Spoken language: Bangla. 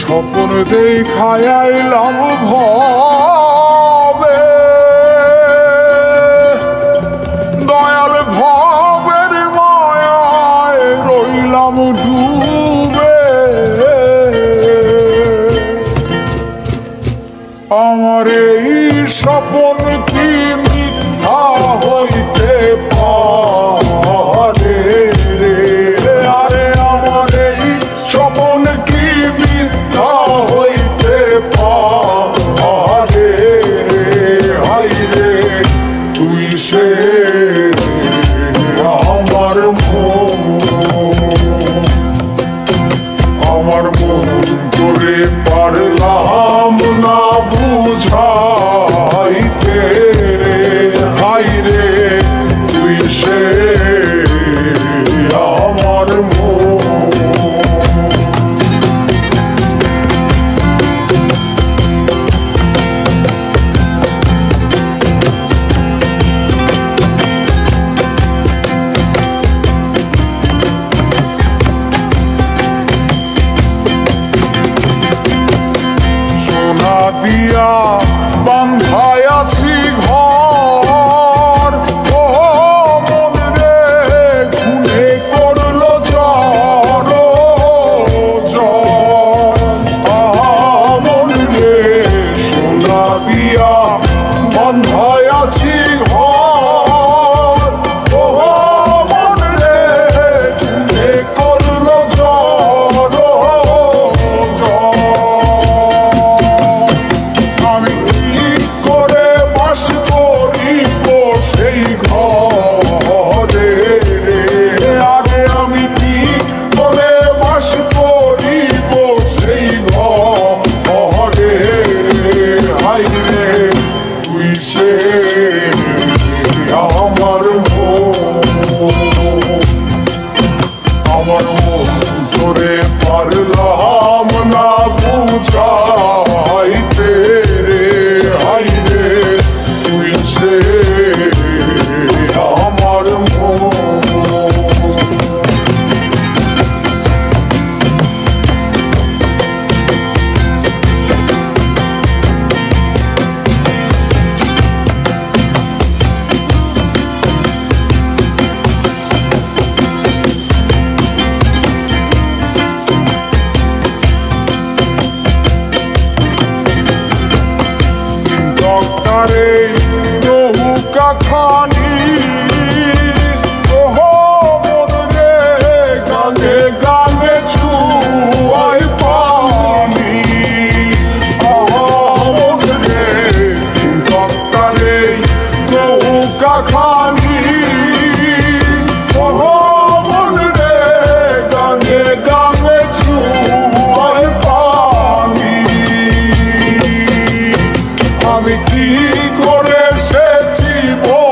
স্বপ্ন দেখায় আইলাম ভবে। দয়াল ভবের মায়ায় রইলাম ডুবে। আমার এই স্বপন কি দিয়া বান্ধা যখন Oh!